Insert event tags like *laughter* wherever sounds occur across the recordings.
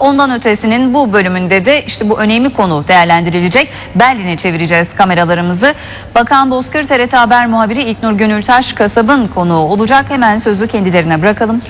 Ondan ötesinin bu bölümünde de işte bu önemli konu değerlendirilecek. Berlin'e çevireceğiz kameralarımızı. Bakan Bozkır TRT Haber muhabiri İlknur Gönültaş kasabın konuğu olacak. Hemen sözü kendilerine bırakalım.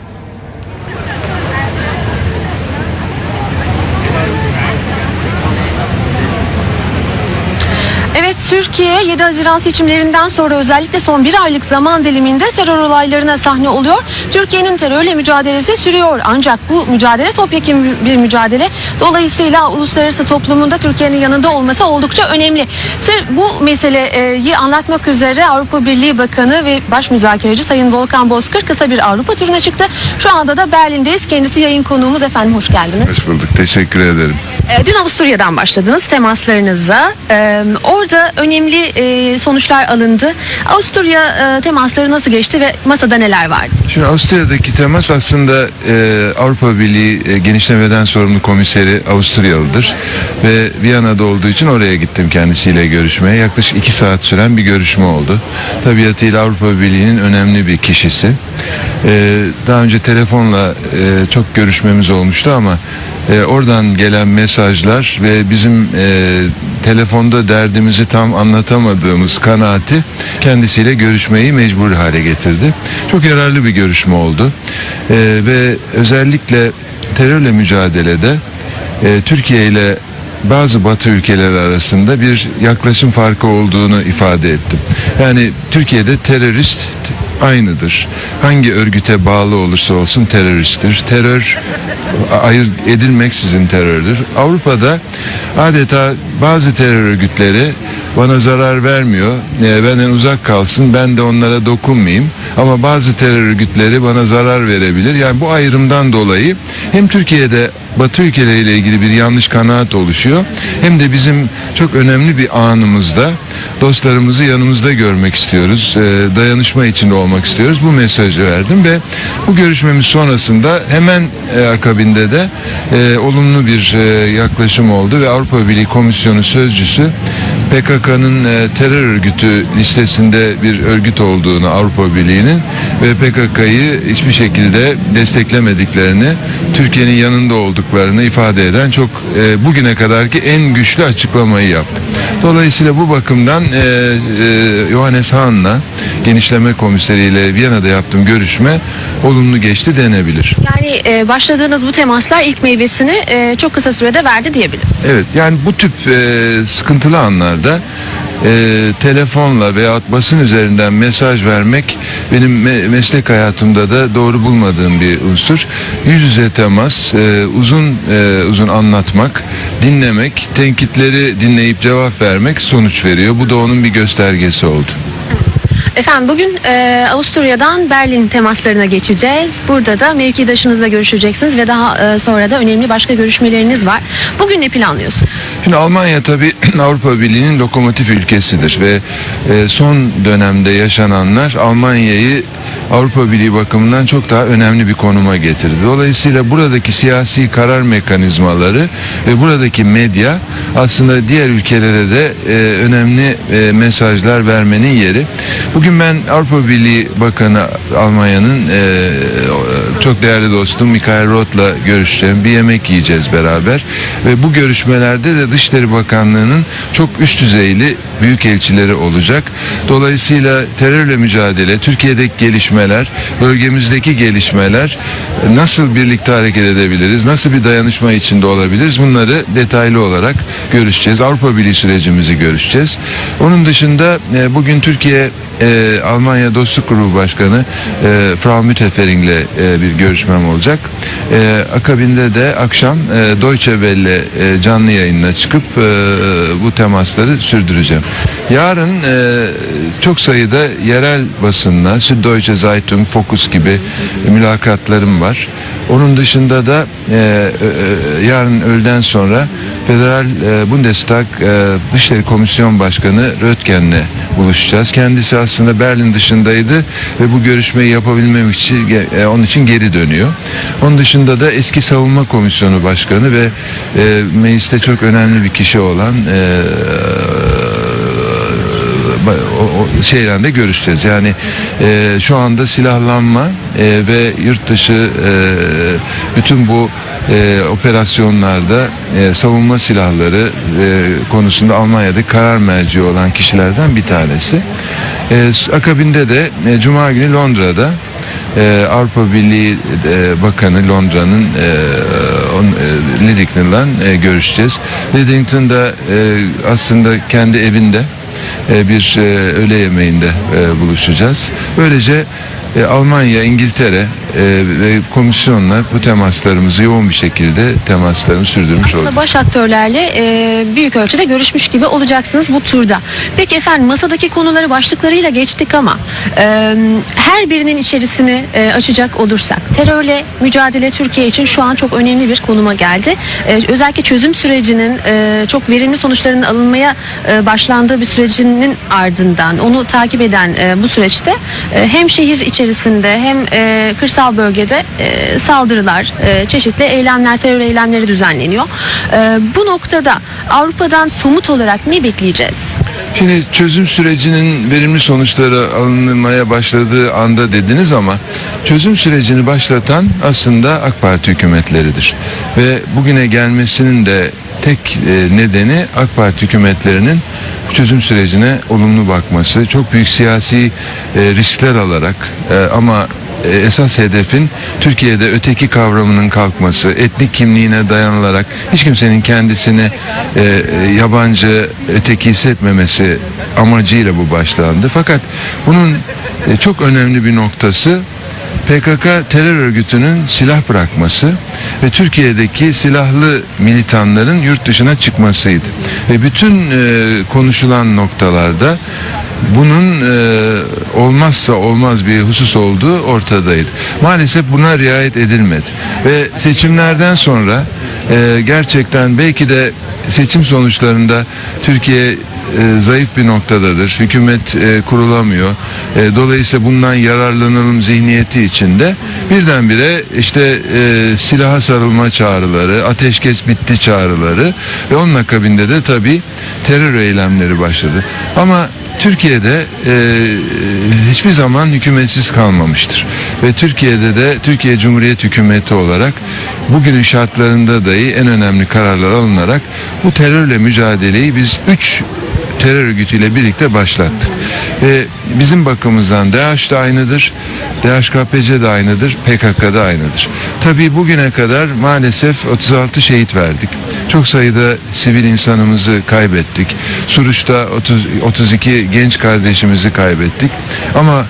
Evet Türkiye 7 Haziran seçimlerinden sonra özellikle son bir aylık zaman diliminde terör olaylarına sahne oluyor. Türkiye'nin terörle mücadelesi sürüyor ancak bu mücadele topyekun bir mücadele. Dolayısıyla uluslararası toplumunda Türkiye'nin yanında olması oldukça önemli. Sırf bu meseleyi anlatmak üzere Avrupa Birliği Bakanı ve Baş Müzakereci Sayın Volkan Bozkır kısa bir Avrupa turuna çıktı. Şu anda da Berlin'deyiz. Kendisi yayın konuğumuz efendim hoş geldiniz. Hoş bulduk. Teşekkür ederim. Ee, Dün Avusturya'dan başladınız temaslarınıza. Ee, orada önemli e, sonuçlar alındı. Avusturya e, temasları nasıl geçti ve masada neler vardı? Şimdi Avusturya'daki temas aslında e, Avrupa Birliği e, genişlemeden sorumlu komiseri Avusturyalıdır. Ve Viyana'da olduğu için oraya gittim kendisiyle görüşmeye. Yaklaşık iki saat süren bir görüşme oldu. Tabiatıyla Avrupa Birliği'nin önemli bir kişisi. Daha önce telefonla çok görüşmemiz olmuştu ama e, oradan gelen mesajlar ve bizim e, telefonda derdimizi tam anlatamadığımız kanaati kendisiyle görüşmeyi mecbur hale getirdi. Çok yararlı bir görüşme oldu E, ve özellikle terörle mücadelede e, Türkiye ile bazı batı ülkeleri arasında bir yaklaşım farkı olduğunu ifade ettim. Yani Türkiye'de terörist aynıdır. Hangi örgüte bağlı olursa olsun teröristtir. Terör ayırt edilmeksizin terördür. Avrupa'da adeta bazı terör örgütleri bana zarar vermiyor. E, benden uzak kalsın. Ben de onlara dokunmayayım. Ama bazı terör örgütleri bana zarar verebilir. Yani bu ayrımdan dolayı hem Türkiye'de Batı ülkeleriyle ilgili bir yanlış kanaat oluşuyor. Hem de bizim çok önemli bir anımızda dostlarımızı yanımızda görmek istiyoruz. E, dayanışma içinde olmak istiyoruz. Bu mesajı verdim ve bu görüşmemiz sonrasında hemen e, akabinde de e, olumlu bir e, yaklaşım oldu ve Avrupa Birliği Komisyonu sözcüsü PKK'nın e, terör örgütü listesinde bir örgüt olduğunu Avrupa Birliği'nin ve PKK'yı hiçbir şekilde desteklemediklerini, Türkiye'nin yanında olduklarını ifade eden çok e, bugüne kadarki en güçlü açıklamayı yaptı. Dolayısıyla bu bakımdan e, Johannes Hahn'la genişleme komiseriyle Viyana'da yaptığım görüşme olumlu geçti denebilir. Yani e, başladığınız bu temaslar ilk meyvesini e, çok kısa sürede verdi diyebilirim. Evet yani bu tip e, sıkıntılı anlarda e, telefonla veya basın üzerinden mesaj vermek benim me- meslek hayatımda da doğru bulmadığım bir unsur. Yüz yüze temas, e, uzun e, uzun anlatmak, dinlemek, tenkitleri dinleyip cevap vermek sonuç veriyor. Bu da onun bir göstergesi oldu. Efendim bugün e, Avusturya'dan Berlin temaslarına geçeceğiz. Burada da mevkidaşınızla görüşeceksiniz ve daha e, sonra da önemli başka görüşmeleriniz var. Bugün ne planlıyorsunuz? Şimdi Almanya tabii *clears throat* Avrupa Birliği'nin lokomotif ülkesidir ve e, son dönemde yaşananlar Almanya'yı Avrupa Birliği bakımından çok daha önemli bir konuma getirdi. Dolayısıyla buradaki siyasi karar mekanizmaları ve buradaki medya aslında diğer ülkelere de e, önemli e, mesajlar vermenin yeri. Bugün ben Avrupa Birliği Bakanı Almanya'nın e, çok değerli dostum Mikael Roth'la görüşeceğim. Bir yemek yiyeceğiz beraber ve bu görüşmelerde de Dışişleri Bakanlığı'nın çok üst düzeyli büyükelçileri olacak. Dolayısıyla terörle mücadele, Türkiye'deki gelişmeler, bölgemizdeki gelişmeler nasıl birlikte hareket edebiliriz, nasıl bir dayanışma içinde olabiliriz bunları detaylı olarak görüşeceğiz. Avrupa Birliği sürecimizi görüşeceğiz. Onun dışında e, bugün Türkiye e, Almanya Dostluk Grubu Başkanı e, Frau Müttefering'le e, bir görüşmem olacak. E, akabinde de akşam e, Deutsche Welle e, canlı yayınına çıkıp e, bu temasları sürdüreceğim. Yarın e, çok sayıda yerel basınla Süddeutsche Zeitung, Focus gibi mülakatlarım var. Onun dışında da e, e, yarın öğleden sonra Federal e, Bundestag e, Dışişleri Komisyon Başkanı Röttgen'le buluşacağız. Kendisi aslında Berlin dışındaydı ve bu görüşmeyi yapabilmem için e, onun için geri dönüyor. Onun dışında da eski Savunma Komisyonu Başkanı ve e, mecliste çok önemli bir kişi olan e, o, o şeyle de görüşeceğiz. Yani e, şu anda silahlanma e, ve yurt dışı e, bütün bu e, operasyonlarda e, savunma silahları e, konusunda Almanya'da karar merci olan kişilerden bir tanesi. E, akabinde de e, Cuma günü Londra'da e, Avrupa Birliği e, Bakanı Londra'nın e, e, Lidington'la e, görüşeceğiz. Lidington'da e, aslında kendi evinde e, bir e, öğle yemeğinde e, buluşacağız. Böylece e, Almanya, İngiltere ve komisyonla bu temaslarımızı yoğun bir şekilde temaslarımızı sürdürmüş olduk. Baş aktörlerle e, büyük ölçüde görüşmüş gibi olacaksınız bu turda. Peki efendim masadaki konuları başlıklarıyla geçtik ama e, her birinin içerisini e, açacak olursak terörle mücadele Türkiye için şu an çok önemli bir konuma geldi. E, özellikle çözüm sürecinin e, çok verimli sonuçların alınmaya e, başlandığı bir sürecinin ardından onu takip eden e, bu süreçte e, hem şehir içerisinde hem e, kırsal bölgede e, saldırılar, e, çeşitli eylemler, terör eylemleri düzenleniyor. E, bu noktada Avrupa'dan somut olarak ne bekleyeceğiz? Şimdi çözüm sürecinin verimli sonuçları alınmaya başladığı anda dediniz ama çözüm sürecini başlatan aslında AK Parti hükümetleridir. Ve bugüne gelmesinin de tek e, nedeni AK Parti hükümetlerinin çözüm sürecine olumlu bakması, çok büyük siyasi e, riskler alarak e, ama e, esas hedefin Türkiye'de öteki kavramının kalkması, etnik kimliğine dayanılarak hiç kimsenin kendisini e, yabancı, öteki hissetmemesi amacıyla bu başlandı. Fakat bunun e, çok önemli bir noktası PKK terör örgütünün silah bırakması ve Türkiye'deki silahlı militanların yurt dışına çıkmasıydı. Ve bütün e, konuşulan noktalarda bunun e, olmazsa olmaz bir husus olduğu ortadaydı. Maalesef buna riayet edilmedi. Ve seçimlerden sonra e, gerçekten belki de seçim sonuçlarında Türkiye e, zayıf bir noktadadır. Hükümet e, kurulamıyor. E, dolayısıyla bundan yararlanalım zihniyeti içinde birdenbire işte e, silaha sarılma çağrıları, ateşkes bitti çağrıları ve onun akabinde de tabii terör eylemleri başladı. Ama Türkiye'de e, hiçbir zaman hükümetsiz kalmamıştır. Ve Türkiye'de de Türkiye Cumhuriyet Hükümeti olarak bugünün şartlarında dahi en önemli kararlar alınarak bu terörle mücadeleyi biz üç terör örgütüyle birlikte başlattık. Ve bizim bakımızdan DAEŞ de aynıdır, DHKPC de aynıdır, PKK da aynıdır. Tabii bugüne kadar maalesef 36 şehit verdik. Çok sayıda sivil insanımızı kaybettik. Suruç'ta 30, 32 genç kardeşimizi kaybettik. Ama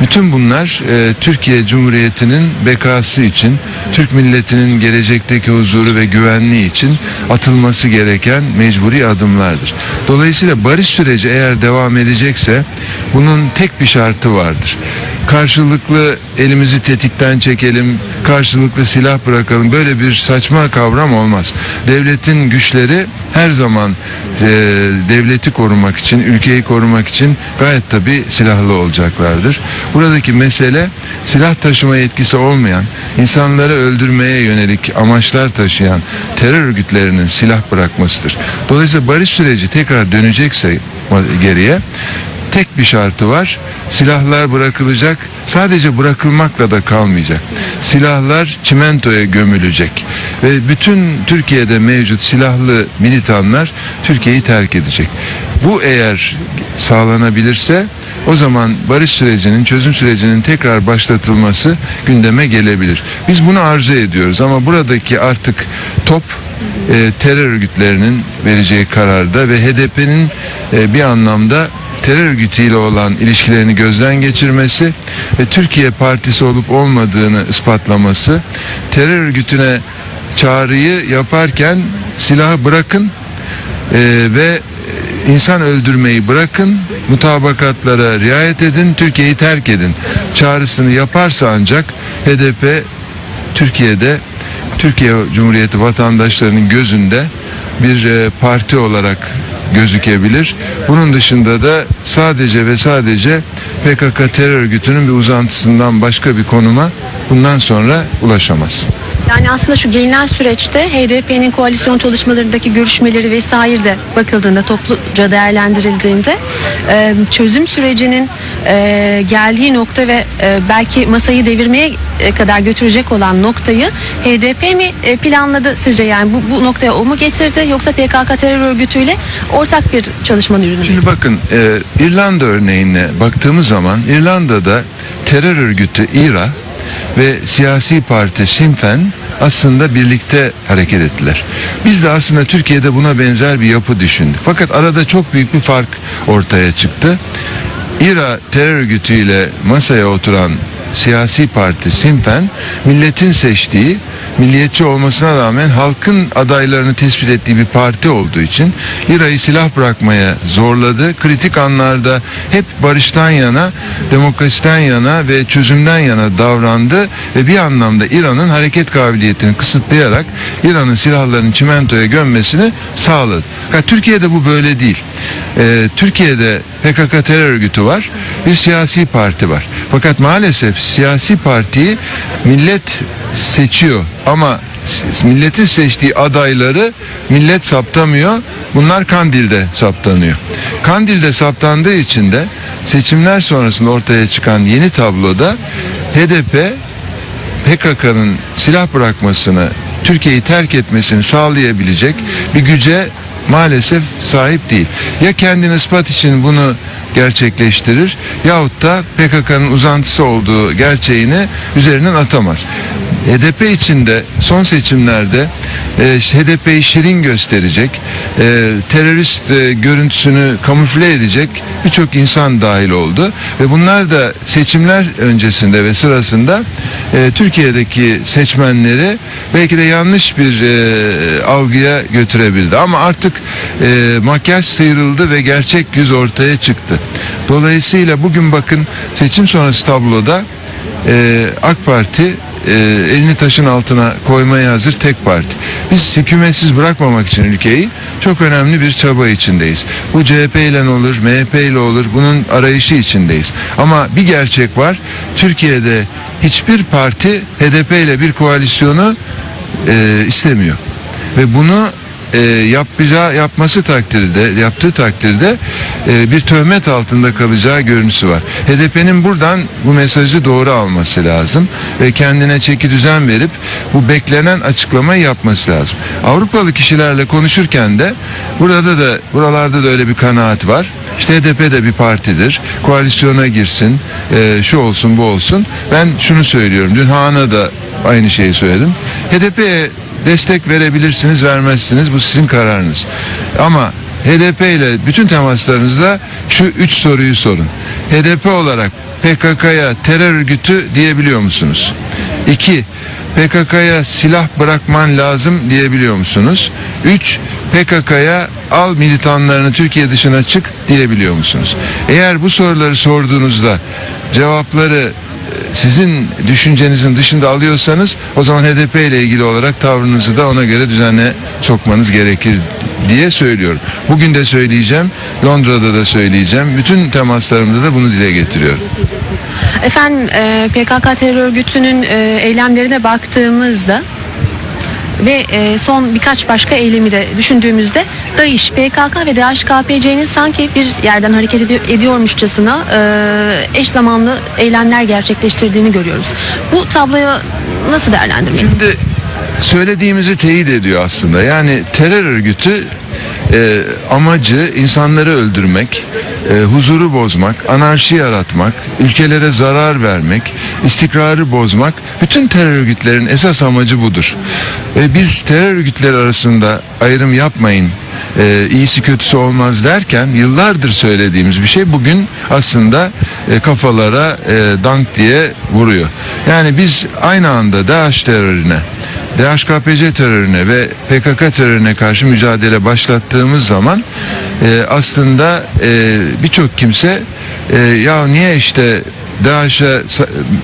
bütün bunlar e, Türkiye Cumhuriyeti'nin bekası için, Türk milletinin gelecekteki huzuru ve güvenliği için atılması gereken mecburi adımlardır. Dolayısıyla barış süreci eğer devam edecekse bunun tek bir şartı vardır. Karşılıklı elimizi tetikten çekelim, karşılıklı silah bırakalım. Böyle bir saçma kavram olmaz. Devletin güçleri her zaman e, devleti korumak için, ülkeyi korumak için gayet tabi silahlı olacaklardır. Buradaki mesele silah taşıma yetkisi olmayan, insanları öldürmeye yönelik amaçlar taşıyan terör örgütlerinin silah bırakmasıdır. Dolayısıyla barış süreci tekrar dönecekse geriye tek bir şartı var. Silahlar bırakılacak. Sadece bırakılmakla da kalmayacak. Silahlar çimentoya gömülecek. Ve bütün Türkiye'de mevcut silahlı militanlar Türkiye'yi terk edecek. Bu eğer sağlanabilirse o zaman barış sürecinin, çözüm sürecinin tekrar başlatılması gündeme gelebilir. Biz bunu arzu ediyoruz ama buradaki artık top e, terör örgütlerinin vereceği kararda ve HDP'nin e, bir anlamda terör örgütüyle olan ilişkilerini gözden geçirmesi ve Türkiye Partisi olup olmadığını ispatlaması, terör örgütüne çağrıyı yaparken silahı bırakın e, ve insan öldürmeyi bırakın, mutabakatlara riayet edin, Türkiye'yi terk edin. Çağrısını yaparsa ancak HDP Türkiye'de Türkiye Cumhuriyeti vatandaşlarının gözünde bir e, parti olarak gözükebilir. Bunun dışında da sadece ve sadece PKK terör örgütünün bir uzantısından başka bir konuma bundan sonra ulaşamaz. Yani aslında şu gelinen süreçte HDP'nin koalisyon çalışmalarındaki görüşmeleri vesaire de bakıldığında topluca değerlendirildiğinde çözüm sürecinin e, geldiği nokta ve e, belki masayı devirmeye e, kadar götürecek olan noktayı HDP mi e, planladı sizce yani bu, bu noktaya o mu getirdi yoksa PKK terör örgütüyle ortak bir çalışmanın ürünü mü? Şimdi bakın e, İrlanda örneğine baktığımız zaman İrlanda'da terör örgütü İRA ve siyasi parti Sinn Féin aslında birlikte hareket ettiler. Biz de aslında Türkiye'de buna benzer bir yapı düşündük. Fakat arada çok büyük bir fark ortaya çıktı. İRA terör örgütüyle masaya oturan siyasi parti Féin milletin seçtiği milliyetçi olmasına rağmen halkın adaylarını tespit ettiği bir parti olduğu için İRA'yı silah bırakmaya zorladı. Kritik anlarda hep barıştan yana, demokrasiden yana ve çözümden yana davrandı ve bir anlamda İran'ın hareket kabiliyetini kısıtlayarak İran'ın silahlarını çimentoya gömmesini sağladı. Türkiye'de bu böyle değil. Ee, Türkiye'de PKK terör örgütü var, bir siyasi parti var. Fakat maalesef siyasi partiyi millet seçiyor ama milletin seçtiği adayları millet saptamıyor. Bunlar Kandil'de saptanıyor. Kandil'de saptandığı için de seçimler sonrasında ortaya çıkan yeni tabloda HDP PKK'nın silah bırakmasını, Türkiye'yi terk etmesini sağlayabilecek bir güce maalesef sahip değil. Ya kendini ispat için bunu gerçekleştirir yahut da PKK'nın uzantısı olduğu gerçeğini üzerinden atamaz. HDP içinde son seçimlerde e, HDP'yi şirin gösterecek, e, terörist e, görüntüsünü kamufle edecek birçok insan dahil oldu ve bunlar da seçimler öncesinde ve sırasında e, Türkiye'deki seçmenleri belki de yanlış bir e, algıya götürebildi ama artık e, makyaj sıyrıldı ve gerçek yüz ortaya çıktı. Dolayısıyla bugün bakın seçim sonrası tabloda e, AK Parti e, elini taşın altına koymaya hazır tek parti. Biz hükümetsiz bırakmamak için ülkeyi çok önemli bir çaba içindeyiz. Bu CHP ile olur, MHP ile olur bunun arayışı içindeyiz. Ama bir gerçek var. Türkiye'de hiçbir parti HDP ile bir koalisyonu e, istemiyor. Ve bunu e, yapacağı yapması takdirde yaptığı takdirde e, bir töhmet altında kalacağı görüntüsü var. HDP'nin buradan bu mesajı doğru alması lazım ve kendine çeki düzen verip bu beklenen açıklamayı yapması lazım. Avrupalı kişilerle konuşurken de burada da buralarda da öyle bir kanaat var. İşte HDP de bir partidir. Koalisyona girsin. e, şu olsun bu olsun. Ben şunu söylüyorum. Dün Han'a da aynı şeyi söyledim. HDP'ye destek verebilirsiniz, vermezsiniz. Bu sizin kararınız. Ama HDP ile bütün temaslarınızda şu üç soruyu sorun. HDP olarak PKK'ya terör örgütü diyebiliyor musunuz? İki, PKK'ya silah bırakman lazım diyebiliyor musunuz? Üç, PKK'ya al militanlarını Türkiye dışına çık diyebiliyor musunuz? Eğer bu soruları sorduğunuzda cevapları e, sizin düşüncenizin dışında alıyorsanız o zaman HDP ile ilgili olarak tavrınızı da ona göre düzenle sokmanız gerekir diye söylüyorum. Bugün de söyleyeceğim, Londra'da da söyleyeceğim. Bütün temaslarımda da bunu dile getiriyorum. Efendim e, PKK terör örgütünün e, eylemlerine baktığımızda ve e, son birkaç başka eylemi de düşündüğümüzde DAEŞ, PKK ve DHKPC'nin sanki bir yerden hareket edi- ediyormuşçasına e, eş zamanlı eylemler gerçekleştirdiğini görüyoruz. Bu tabloyu nasıl değerlendirmeli? Şimdi söylediğimizi teyit ediyor aslında. Yani terör örgütü e, amacı insanları öldürmek, e, huzuru bozmak, anarşi yaratmak, ülkelere zarar vermek, istikrarı bozmak. Bütün terör örgütlerin esas amacı budur. Ve biz terör örgütleri arasında ayrım yapmayın, e, iyisi kötüsü olmaz derken yıllardır söylediğimiz bir şey bugün aslında e, kafalara e, dank diye vuruyor. Yani biz aynı anda DAEŞ terörüne, DHKPC terörüne ve PKK terörüne karşı mücadele başlattığımız zaman e, aslında e, birçok kimse e, ya niye işte DAEŞ'e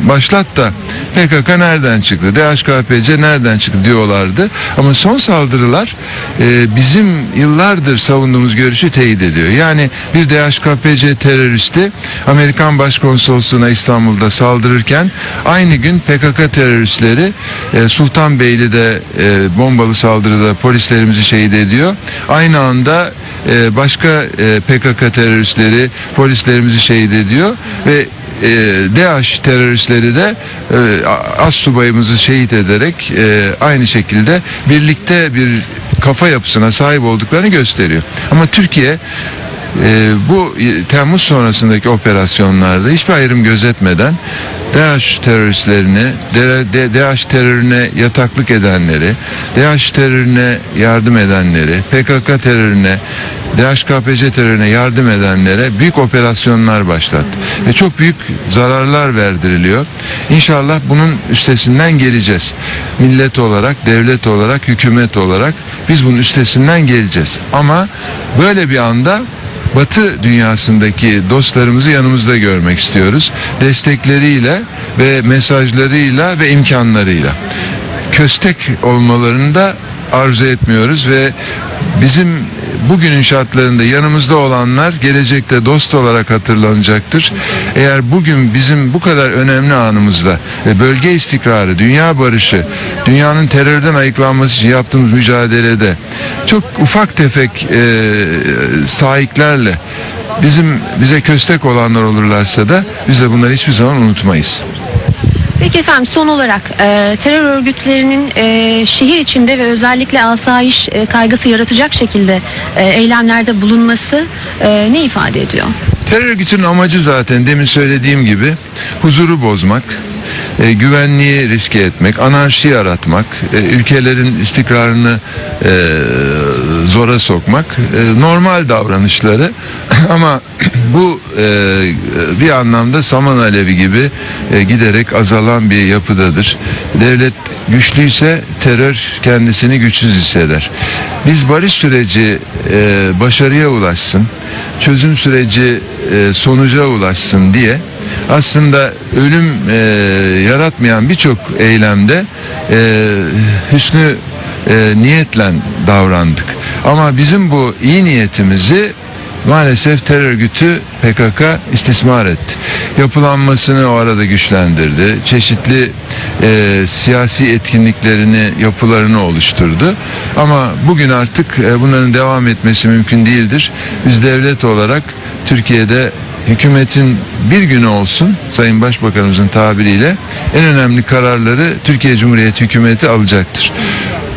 başlat da PKK nereden çıktı, DHKPC nereden çıktı diyorlardı. Ama son saldırılar e, bizim yıllardır savunduğumuz görüşü teyit ediyor. Yani bir DHKPC teröristi Amerikan Başkonsolosluğu'na İstanbul'da saldırırken aynı gün PKK teröristleri e, Sultanbeyli'de e, bombalı saldırıda polislerimizi şehit ediyor. Aynı anda e, başka e, PKK teröristleri polislerimizi şehit ediyor ve e, DAEŞ teröristleri de e, as subayımızı şehit ederek e, aynı şekilde birlikte bir kafa yapısına sahip olduklarını gösteriyor. Ama Türkiye e, bu Temmuz sonrasındaki operasyonlarda hiçbir ayrım gözetmeden DAEŞ teröristlerini, DAEŞ terörüne yataklık edenleri, DAEŞ terörüne yardım edenleri, PKK terörüne, DHKPC terörüne yardım edenlere büyük operasyonlar başlattı. Ve çok büyük zararlar verdiriliyor. İnşallah bunun üstesinden geleceğiz. Millet olarak, devlet olarak, hükümet olarak biz bunun üstesinden geleceğiz. Ama böyle bir anda Batı dünyasındaki dostlarımızı yanımızda görmek istiyoruz. Destekleriyle ve mesajlarıyla ve imkanlarıyla. Köstek olmalarını da arzu etmiyoruz ve bizim bugünün şartlarında yanımızda olanlar gelecekte dost olarak hatırlanacaktır. Eğer bugün bizim bu kadar önemli anımızda ve bölge istikrarı, dünya barışı, dünyanın terörden ayıklanması için yaptığımız mücadelede çok ufak tefek e, sahiplerle bizim bize köstek olanlar olurlarsa da biz de bunları hiçbir zaman unutmayız. Peki efendim son olarak e, terör örgütlerinin e, şehir içinde ve özellikle asayiş e, kaygısı yaratacak şekilde e, eylemlerde bulunması e, ne ifade ediyor? Terör örgütünün amacı zaten demin söylediğim gibi huzuru bozmak, e, güvenliği riske etmek, anarşi yaratmak, e, ülkelerin istikrarını e, zora sokmak e, normal davranışları *clears throat* ama *clears throat* bu e, bir anlamda saman alevi gibi e, giderek azalan bir yapıdadır. Devlet güçlüyse terör kendisini güçsüz hisseder. Biz barış süreci e, başarıya ulaşsın, çözüm süreci e, sonuca ulaşsın diye aslında ölüm e, yaratmayan birçok eylemde e, hüsnü e, niyetle davrandık. Ama bizim bu iyi niyetimizi maalesef terör örgütü PKK istismar etti. Yapılanmasını o arada güçlendirdi. Çeşitli e, siyasi etkinliklerini, yapılarını oluşturdu. Ama bugün artık e, bunların devam etmesi mümkün değildir. Biz devlet olarak Türkiye'de hükümetin bir günü olsun Sayın Başbakanımızın tabiriyle en önemli kararları Türkiye Cumhuriyeti hükümeti alacaktır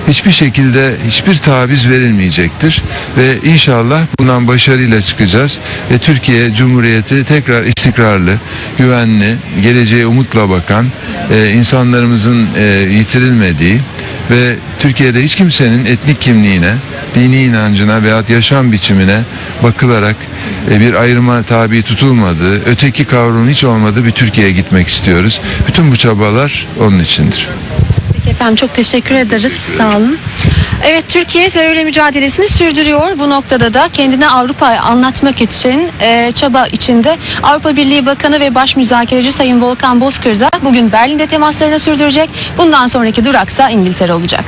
hiçbir şekilde hiçbir taviz verilmeyecektir ve inşallah bundan başarıyla çıkacağız ve Türkiye Cumhuriyeti tekrar istikrarlı, güvenli, geleceğe umutla bakan, e, insanlarımızın e, yitirilmediği ve Türkiye'de hiç kimsenin etnik kimliğine, dini inancına veya yaşam biçimine bakılarak e, bir ayrıma tabi tutulmadığı, öteki kavramın hiç olmadığı bir Türkiye'ye gitmek istiyoruz. Bütün bu çabalar onun içindir. Peki efendim çok teşekkür ederiz. Sağ olun. Evet Türkiye terörle mücadelesini sürdürüyor. Bu noktada da kendini Avrupa'ya anlatmak için e, çaba içinde Avrupa Birliği Bakanı ve Baş Müzakereci Sayın Volkan Bozkır da bugün Berlin'de temaslarını sürdürecek. Bundan sonraki duraksa İngiltere olacak.